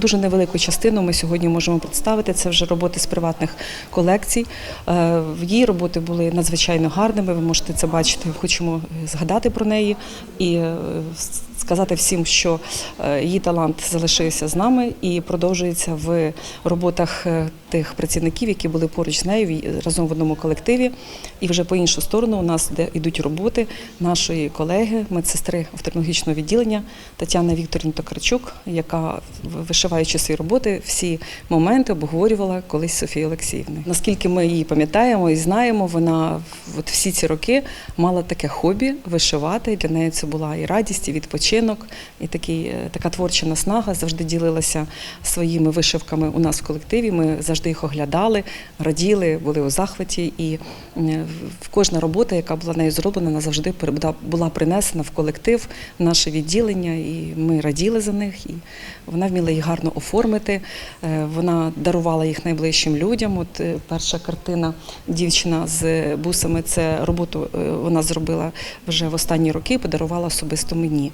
Дуже невелику частину ми сьогодні можемо представити. Це вже роботи з приватних колекцій. Е, Її роботи були надзвичайно гарними. Ви можете це бачити. Хочемо згадати про неї і е, сказати всім, що е, її талант залишився з нами і продовжується в роботах е, тих працівників, які були поруч з нею разом в одному колективі. І вже по іншу сторону у нас йдуть роботи нашої колеги, медсестри офтальмологічного відділення Тетяни Вікторівни Токарчук, яка вишиваючи свої роботи, всі моменти обговорювала колись з Софією Олексіївною. Наскільки ми її пам'ятаємо і знаємо, вона от всі ці роки мала таке хобі вишивати. Для неї це була і радість, і відпочинок, і такий, е, така творча наснага. Завжди ділилася своїми вишивками у нас в колективі. Ми завжди їх оглядали, раділи, були у захваті. І е, кожна робота, яка була нею зроблена, вона завжди була принесена в колектив, в наше відділення, і ми раділи за них. І вона вміла їх гарно оформити. Е, Вона дарувала їх найближчим людям. От е, перша картина дівчина з бусами це роботу е, вона зробила вже в останні роки, подарувала особисто мені.